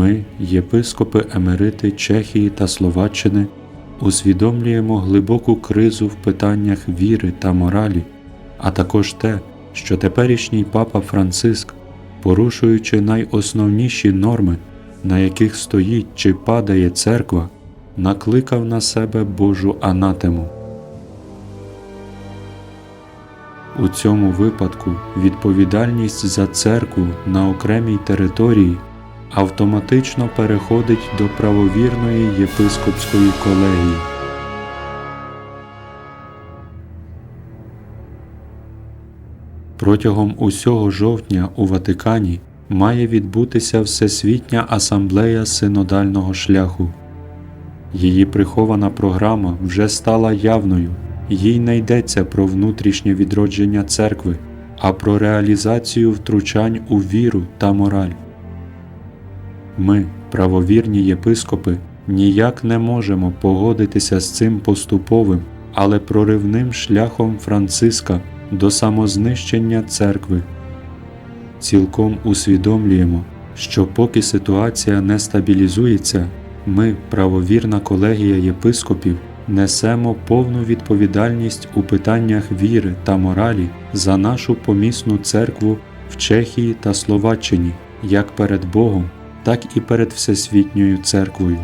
Ми, єпископи Емерити Чехії та Словаччини, усвідомлюємо глибоку кризу в питаннях віри та моралі, а також те, що теперішній папа Франциск, порушуючи найосновніші норми, на яких стоїть чи падає церква, накликав на себе Божу анатему. У цьому випадку відповідальність за церкву на окремій території автоматично переходить до правовірної єпископської колегії. Протягом усього жовтня у Ватикані має відбутися Всесвітня асамблея синодального шляху. Її прихована програма вже стала явною, їй не йдеться про внутрішнє відродження церкви, а про реалізацію втручань у віру та мораль. Ми, правовірні єпископи, ніяк не можемо погодитися з цим поступовим, але проривним шляхом Франциска до самознищення церкви. Цілком усвідомлюємо, що поки ситуація не стабілізується, ми, правовірна колегія єпископів, несемо повну відповідальність у питаннях віри та моралі за нашу помісну церкву в Чехії та Словаччині, як перед Богом, так і перед Всесвітньою церквою.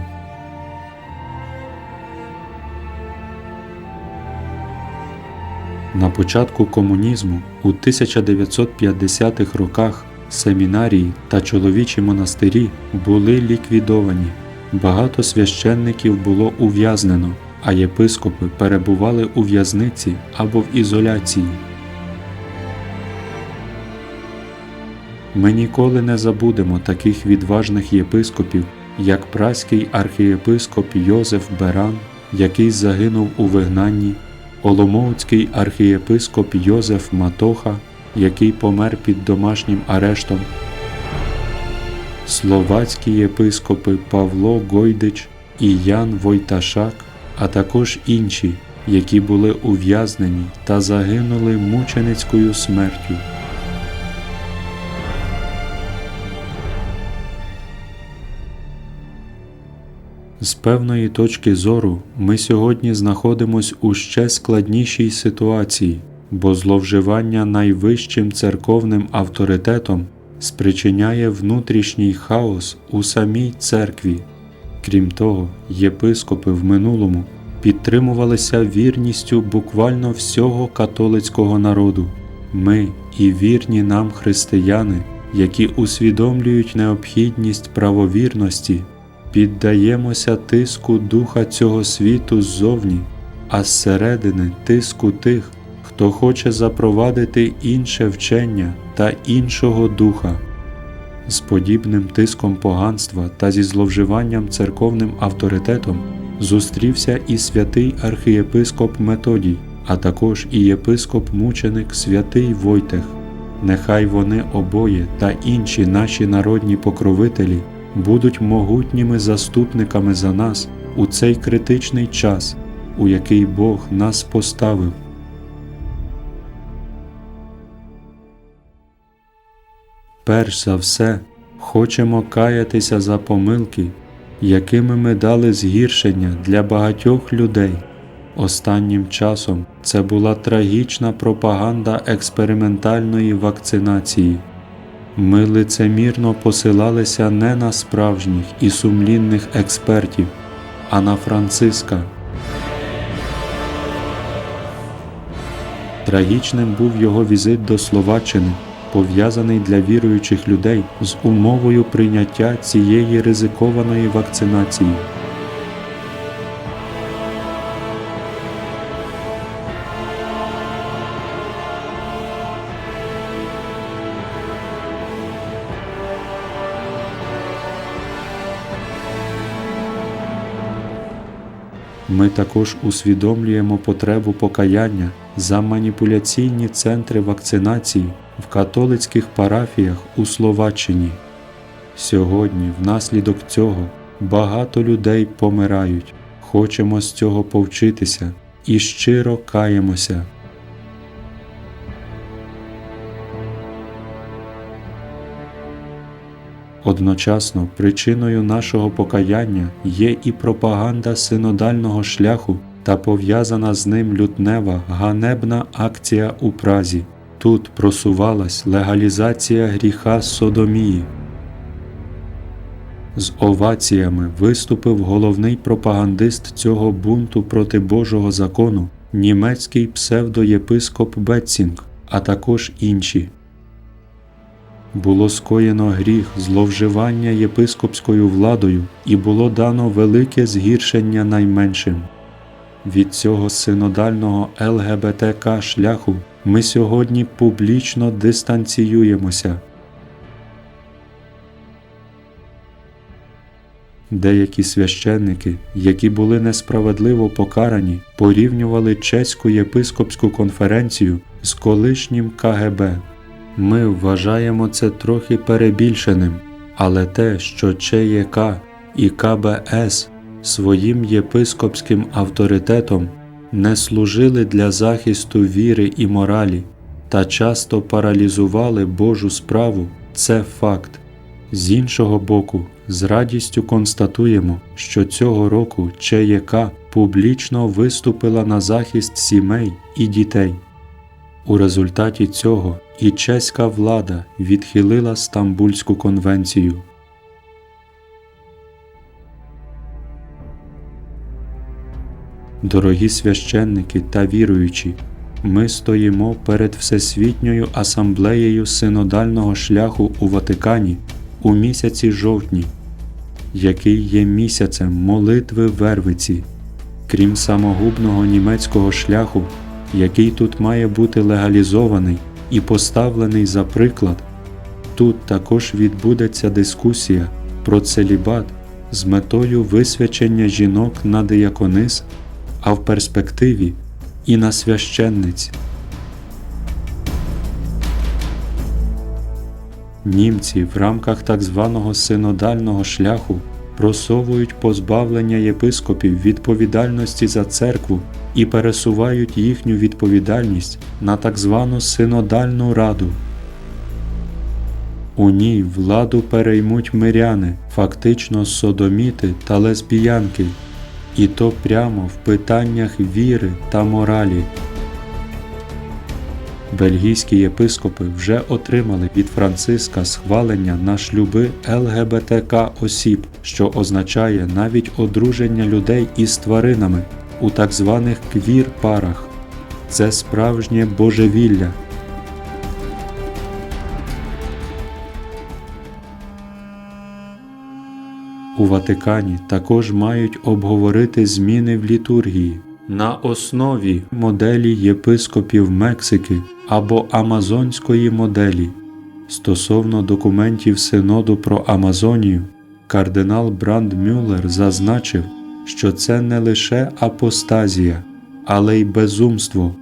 На початку комунізму у 1950-х роках семінарії та чоловічі монастирі були ліквідовані. Багато священників було ув'язнено, а єпископи перебували у в'язниці або в ізоляції. Ми ніколи не забудемо таких відважних єпископів, як праський архієпископ Йозеф Беран, який загинув у вигнанні, Оломоуцький архієпископ Йозеф Матоха, який помер під домашнім арештом, словацькі єпископи Павло Гойдич і Ян Войташак, а також інші, які були ув'язнені та загинули мученицькою смертю. З певної точки зору ми сьогодні знаходимось у ще складнішій ситуації, бо зловживання найвищим церковним авторитетом спричиняє внутрішній хаос у самій церкві. Крім того, єпископи в минулому підтримувалися вірністю буквально всього католицького народу. Ми і вірні нам християни, які усвідомлюють необхідність правовірності піддаємося тиску духа цього світу ззовні, а зсередини тиску тих, хто хоче запровадити інше вчення та іншого духа. З подібним тиском поганства та зі зловживанням церковним авторитетом зустрівся і святий архієпископ Методій, а також і єпископ мученик святий Войтех. Нехай вони обоє та інші наші народні покровителі будуть могутніми заступниками за нас у цей критичний час, у який Бог нас поставив. Перш за все, хочемо каятися за помилки, якими ми дали згіршення для багатьох людей. Останнім часом це була трагічна пропаганда експериментальної вакцинації. Ми лицемірно посилалися не на справжніх і сумлінних експертів, а на Франциска. Трагічним був його візит до Словаччини, пов'язаний для віруючих людей з умовою прийняття цієї ризикованої вакцинації. Ми також усвідомлюємо потребу покаяння за маніпуляційні центри вакцинації в католицьких парафіях у Словаччині. Сьогодні, внаслідок цього, багато людей помирають. Хочемо з цього повчитися і щиро каємося. Одночасно причиною нашого покаяння є і пропаганда синодального шляху та пов'язана з ним лютнева ганебна акція у Празі. Тут просувалась легалізація гріха Содомії. З оваціями виступив головний пропагандист цього бунту проти Божого закону, німецький псевдоєпископ Бетцінг, а також інші. Було скоєно гріх зловживання єпископською владою і було дано велике згіршення найменшим. Від цього синодального ЛГБТК шляху ми сьогодні публічно дистанціюємося. Деякі священники, які були несправедливо покарані, порівнювали чеську єпископську конференцію з колишнім КГБ. Ми вважаємо це трохи перебільшеним, але те, що ЧЄК і КБС своїм єпископським авторитетом не служили для захисту віри і моралі та часто паралізували Божу справу, це факт. З іншого боку, з радістю констатуємо, що цього року ЧЄК публічно виступила на захист сімей і дітей. У результаті цього і чеська влада відхилила Стамбульську конвенцію. Дорогі священники та віруючі, ми стоїмо перед Всесвітньою асамблеєю синодального шляху у Ватикані у місяці жовтні, який є місяцем молитви Вервиці, крім самогубного німецького шляху, який тут має бути легалізований і поставлений за приклад. Тут також відбудеться дискусія про целібат з метою висвячення жінок на дияконис, а в перспективі і на священниць. Німці в рамках так званого синодального шляху просовують позбавлення єпископів відповідальності за церкву і пересувають їхню відповідальність на так звану синодальну раду. У ній владу переймуть миряни, фактично содоміти та лесбіянки, і то прямо в питаннях віри та моралі. Бельгійські єпископи вже отримали від Франциска схвалення на шлюби ЛГБТК осіб, що означає навіть одруження людей із тваринами у так званих квір парах. Це справжнє божевілля. У Ватикані також мають обговорити зміни в літургії на основі моделі єпископів Мексики або Амазонської моделі. Стосовно документів Синоду про Амазонію, кардинал Бранд Мюллер зазначив, що це не лише апостазія, але й безумство,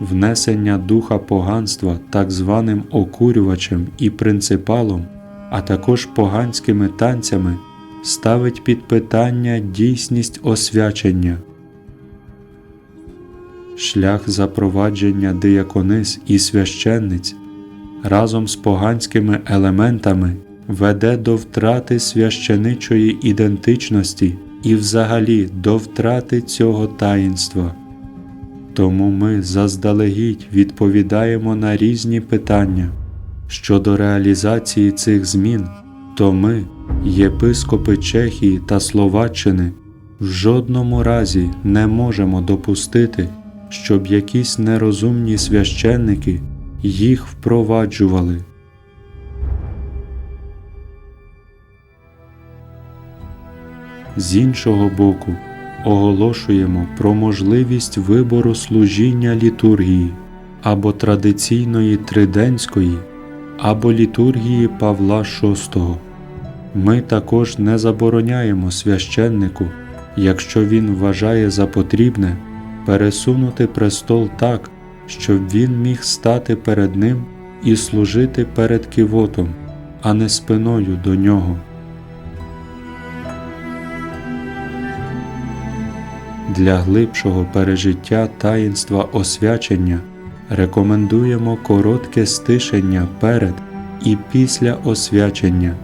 внесення духа поганства так званим окурювачем і принципалом, а також поганськими танцями ставить під питання дійсність освячення. Шлях запровадження дияконис і священниць разом з поганськими елементами веде до втрати священичої ідентичності і взагалі до втрати цього таїнства. Тому ми заздалегідь відповідаємо на різні питання щодо реалізації цих змін, то ми, єпископи Чехії та Словаччини, в жодному разі не можемо допустити, щоб якісь нерозумні священники їх впроваджували. З іншого боку, оголошуємо про можливість вибору служіння літургії або традиційної триденської, або літургії Павла VI. Ми також не забороняємо священнику, якщо він вважає за потрібне, пересунути престол так, щоб він міг стати перед ним і служити перед кивотом, а не спиною до нього. Для глибшого пережиття таїнства освячення рекомендуємо коротке стишення перед і після освячення,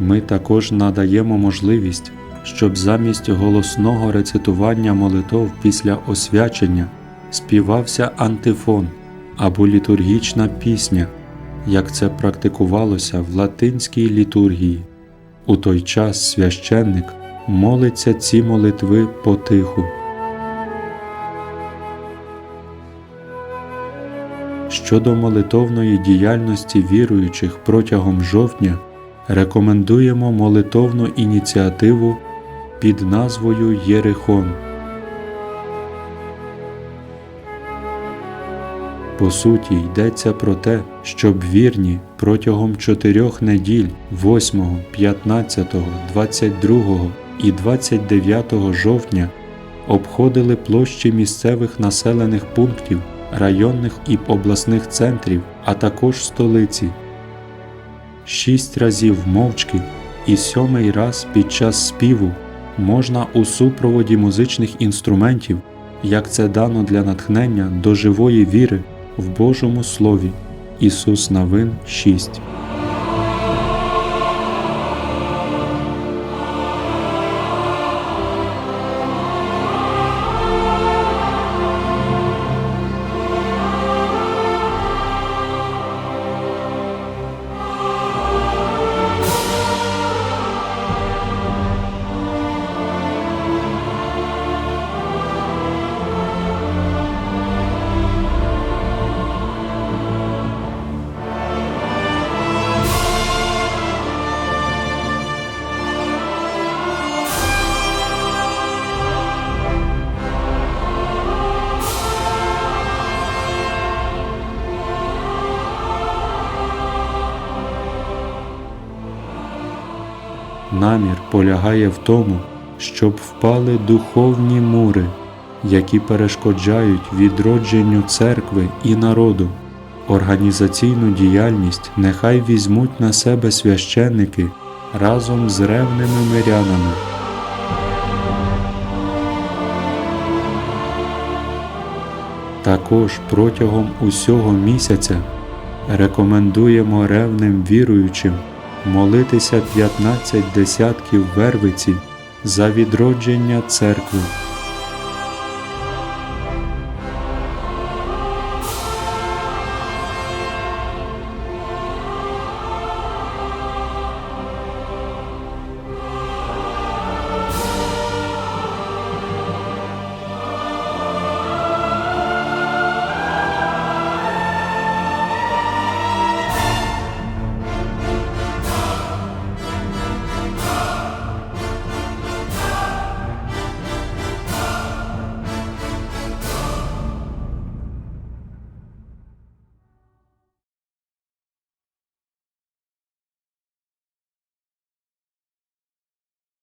Ми також надаємо можливість, щоб замість голосного рецитування молитов після освячення співався антифон або літургічна пісня, як це практикувалося в латинській літургії. У той час священник молиться ці молитви потиху. Щодо молитовної діяльності віруючих протягом жовтня рекомендуємо молитовну ініціативу під назвою Єрихон. По суті, йдеться про те, щоб вірні протягом чотирьох неділь 8, 15, 22 і 29 жовтня обходили площі місцевих населених пунктів, районних і обласних центрів, а також столиці. Шість разів мовчки і сьомий раз під час співу можна у супроводі музичних інструментів, як це дано для натхнення до живої віри в Божому Слові. Ісус Навин 6. Намір полягає в тому, щоб впали духовні мури, які перешкоджають відродженню церкви і народу. Організаційну діяльність нехай візьмуть на себе священники разом з ревними мирянами. Також протягом усього місяця рекомендуємо ревним віруючим молитися 15 десятків вервиці за відродження церкви.